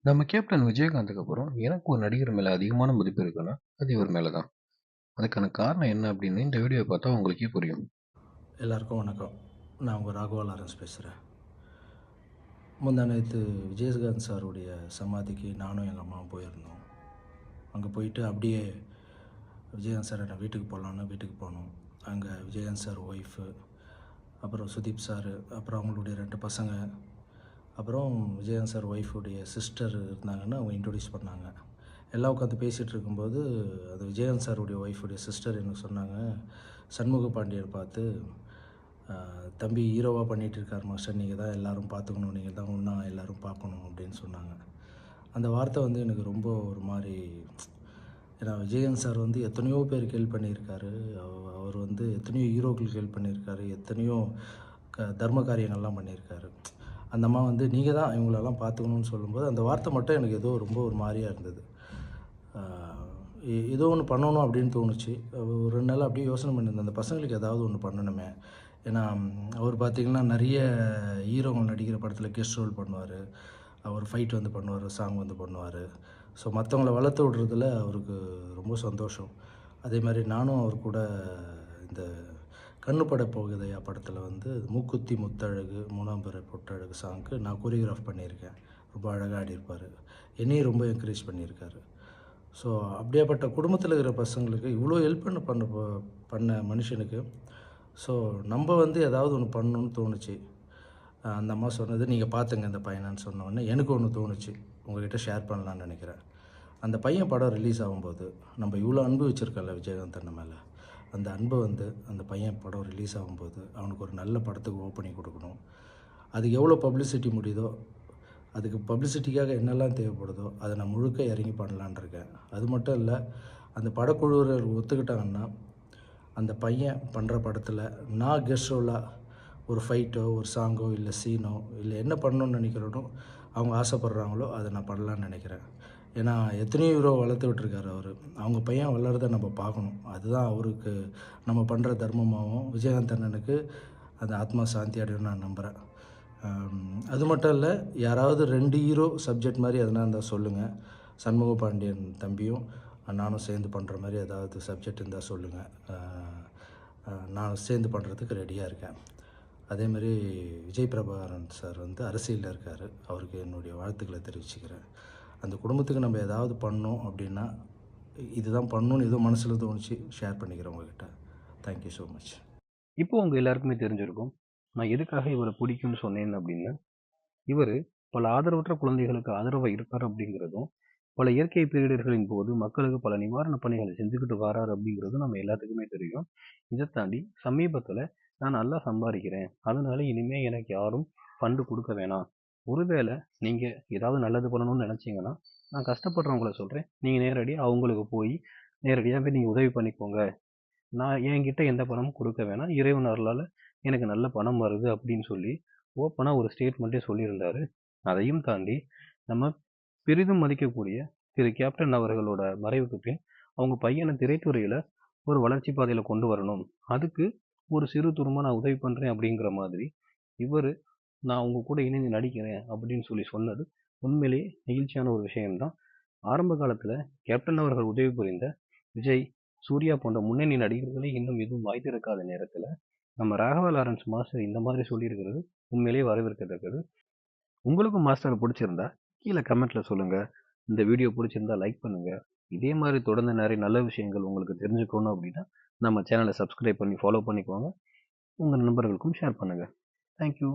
நம்ம கேப்டன் விஜயகாந்துக்கு அப்புறம் எனக்கு ஒரு நடிகர் மேலே அதிகமான மதிப்பு இருக்குன்னா அது இவர் மேலே தான் அதுக்கான காரணம் என்ன அப்படின்னு இந்த வீடியோ பார்த்தா உங்களுக்கே புரியும். எல்லாருக்கும் வணக்கம். நான் உங்கள் ராகவா லாரன்ஸ் பேசுகிறேன் முந்தா நேற்று விஜயகாந்த் சாருடைய சமாதிக்கு நானும் எங்கள் அம்மாவும் போயிருந்தோம். அங்கே போயிட்டு அப்படியே விஜயகாந்த் சார் நான் வீட்டுக்கு போகலான்னு வீட்டுக்கு போனோம். அங்கே விஜயகாந்த் சார் ஒய்ஃபு அப்புறம் சுதீப் சார் அப்புறம் அவங்களுடைய ரெண்டு பசங்க அப்புறம் விஜயகாந்த் சார் ஒய்ஃபுடைய சிஸ்டர் இருந்தாங்கன்னு அவங்க இன்ட்ரொடியூஸ் பண்ணாங்க. எல்லாம் உட்காந்து பேசிகிட்டு இருக்கும்போது அது விஜயகாந்த் சாருடைய ஒய்ஃபுடைய சிஸ்டர் எனக்கு சொன்னாங்க சண்முக பாண்டியர் பார்த்து தம்பி ஹீரோவாக பண்ணிகிட்டு இருக்கார் மாஸ்டர் நீங்கள் தான் எல்லோரும் பார்த்துக்கணும். நீங்கள் தான் ஒன்றா எல்லோரும் பார்க்கணும் அப்படின்னு சொன்னாங்க. அந்த வார்த்தை வந்து எனக்கு ரொம்ப ஒரு மாதிரி ஏன்னா விஜயகாந்த் சார் வந்து எத்தனையோ பேர் ஹெல்ப் பண்ணியிருக்காரு. அவர் வந்து எத்தனையோ ஹீரோக்கள் ஹெல்ப் பண்ணியிருக்காரு. எத்தனையோ க தர்ம காரியங்கள்லாம் பண்ணியிருக்காரு. அந்த அம்மா வந்து நீங்கள் தான் இவங்களெல்லாம் பார்த்துக்கணும்னு சொல்லும்போது அந்த வார்த்தை மட்டும் எனக்கு ஏதோ ரொம்ப ஒரு மாதிரியாக இருந்தது. ஏதோ ஒன்று பண்ணணும் அப்படின்னு தோணுச்சு. ஒரு ரெண்டு நாள் அப்படியே யோசனை பண்ணியிருந்தேன். அந்த பசங்களுக்கு ஏதாவது ஒன்று பண்ணணுமே. ஏன்னா அவர் பார்த்திங்கன்னா நிறைய ஹீரோங்க நடிக்கிற படத்தில் கெஸ்ட் ரோல் பண்ணுவார். அவர் ஃபைட் வந்து பண்ணுவார் சாங் வந்து பண்ணுவார். ஸோ மற்றவங்கள வளர்த்து விடுறதுல அவருக்கு ரொம்ப சந்தோஷம். அதே மாதிரி நானும் அவர் கூட இந்த கண்ணு போகுதையா படத்தில் வந்து. மூக்குத்தி முத்தழகு மூணாம் பிறை பொட்டழகு சாங்க்கு நான் கொரியோகிராஃப் பண்ணியிருக்கேன். ரொம்ப அழகாக ஆடியிருப்பார். என்னையும் ரொம்ப என்கரேஜ் பண்ணியிருக்காரு. ஸோ அப்படியாப்பட்ட குடும்பத்தில் இருக்கிற பசங்களுக்கு இவ்வளோ ஹெல்ப் பண்ண பண்ண பண்ண மனுஷனுக்கு. ஸோ நம்ம வந்து ஏதாவது ஒன்று பண்ணணும்னு தோணுச்சு. அந்த அம்மா சொன்னது நீங்கள் பார்த்துங்க இந்த பையனான்னு சொன்னோடனே எனக்கு ஒன்று தோணுச்சு. உங்ககிட்ட ஷேர் பண்ணலான்னு நினைக்கிறேன். அந்த பையன் படம் ரிலீஸ் ஆகும்போது நம்ம இவ்வளோ அன்பு வச்சுருக்கோம்ல விஜயகாந்த் அண்ணன் மேலே. அந்த அன்பை வந்து அந்த பையன் படம் ரிலீஸ் ஆகும்போது அவனுக்கு ஒரு நல்ல படத்துக்கு ஓப்பனிங் கொடுக்கணும். அதுக்கு எவ்வளோ பப்ளிசிட்டி முடியுதோ அதுக்கு பப்ளிசிட்டிக்காக என்னெல்லாம் தேவைப்படுதோ அதை நான் முழுக்க இறங்கி பண்ணலான்னு இருக்கேன். அது மட்டும் இல்லை அந்த படக்குழுவர் ஒத்துக்கிட்டாங்கன்னா அந்த பையன் பண்ணுற படத்தில் நான் கெஸ்ட் ரோலாக ஒரு ஃபைட்டோ ஒரு சாங்கோ இல்லை சீனோ இல்லை என்ன பண்ணணும்னு நினைக்கிறனோ அவங்க ஆசைப்பட்றாங்களோ அதை நான் பண்ணலான்னு நினைக்கிறேன். ஏன்னா எத்தனையோ ஹீரோ வளர்த்து விட்டுருக்காரு அவர். அவங்க பையன் வளர்றதை நம்ம பார்க்கணும். அதுதான் அவருக்கு நம்ம பண்ணுற தர்மமாகவும் விஜயகாந்த் அண்ணனுக்கு அந்த ஆத்மா சாந்தி அடையும் நான் நம்புகிறேன் அது மட்டும் இல்லை யாராவது ரெண்டு ஹீரோ சப்ஜெக்ட் மாதிரி எதனா இருந்தால் சொல்லுங்கள் சண்முக பாண்டியன் தம்பியும் நானும் சேர்ந்து பண்ணுற மாதிரி ஏதாவது சப்ஜெக்ட் இருந்தால் சொல்லுங்கள் நான் சேர்ந்து பண்ணுறதுக்கு ரெடியாக இருக்கேன். அதே மாதிரி விஜய் பிரபாகரன் சார் வந்து அரசியலில் இருக்கார். அவருக்கு என்னுடைய வாழ்த்துக்களை தெரிவிச்சுக்கிறேன். அந்த குடும்பத்துக்கு நம்ம ஏதாவது பண்ணோம் அப்படின்னா இதுதான் பண்ணணும்னு ஏதோ மனசில் தோணுச்சு ஷேர் பண்ணிக்கிறேன் உங்ககிட்ட. தேங்க்யூ ஸோ மச் இப்போ உங்கள் எல்லாருக்குமே தெரிஞ்சிருக்கும் நான் எதுக்காக இவரை பிடிக்கும்னு சொன்னேன் அப்படின்னா இவர் பல ஆதரவற்ற குழந்தைகளுக்கு ஆதரவாக இருக்கார் அப்படிங்கிறதும் பல இயற்கை பேரிடர்களின் போது மக்களுக்கு பல நிவாரண பணிகளை செஞ்சுக்கிட்டு வராரு அப்படிங்கிறது நம்ம எல்லாத்துக்குமே தெரியும். இதை தாண்டி சமீபத்தில் நான் நல்லா சம்பாதிக்கிறேன் அதனால இனிமேல் எனக்கு யாரும் ஃபண்டு கொடுக்க வேணாம் ஒருவேளை நீங்கள் ஏதாவது நல்லது பண்ணணும்னு நினச்சிங்கன்னா நான் கஷ்டப்படுறவங்கள சொல்கிறேன் நீங்கள் நேரடியாக அவங்களுக்கு போய் நேரடியாக போய் நீங்கள் உதவி பண்ணிக்கோங்க. நான் என்கிட்ட எந்த பணமும் கொடுக்க வேணாம். இறைவன் அருளால் எனக்கு நல்ல பணம் வருது அப்படின்னு சொல்லி ஓப்பனாக ஒரு ஸ்டேட்மெண்ட்டே சொல்லியிருந்தாரு. அதையும் தாண்டி நம்ம பெரிதும் மதிக்கக்கூடிய திரு கேப்டன் அவர்களோட மறைவுக்கு பின் அவங்க பையனை திரைத்துறையில் ஒரு வளர்ச்சி பாதையில் கொண்டு வரணும். அதுக்கு ஒரு சிறு துருமா நான் உதவி பண்ணுறேன் அப்படிங்கிற மாதிரி இவர் நான் உங்கள் கூட இணைந்து நடிக்கிறேன் அப்படின்னு சொல்லி சொன்னது உண்மையிலேயே நெகிழ்ச்சியான ஒரு விஷயம்தான். ஆரம்ப காலத்தில் கேப்டன் அவர்கள் உதவி புரிந்த விஜய் சூர்யா போன்ற முன்னணி நடிகர்களே இன்னும் எதுவும் வாய்த்திருக்காத நேரத்தில் நம்ம ராகவ லாரன்ஸ் மாஸ்டர் இந்த மாதிரி சொல்லியிருக்கிறது உண்மையிலேயே வரவேற்கத்தக்கது. உங்களுக்கும் மாஸ்டர் பிடிச்சிருந்தா கீழே கமெண்ட்டில் சொல்லுங்கள் இந்த வீடியோ பிடிச்சிருந்தா லைக் பண்ணுங்கள் இதே மாதிரி தொடர்ந்து நிறைய நல்ல விஷயங்கள் உங்களுக்கு தெரிஞ்சுக்கணும் அப்படின்னா நம்ம சேனலை சப்ஸ்கிரைப் பண்ணி ஃபாலோ பண்ணிக்கோங்க. உங்கள் நண்பர்களுக்கும் ஷேர் பண்ணுங்கள் தேங்க்யூ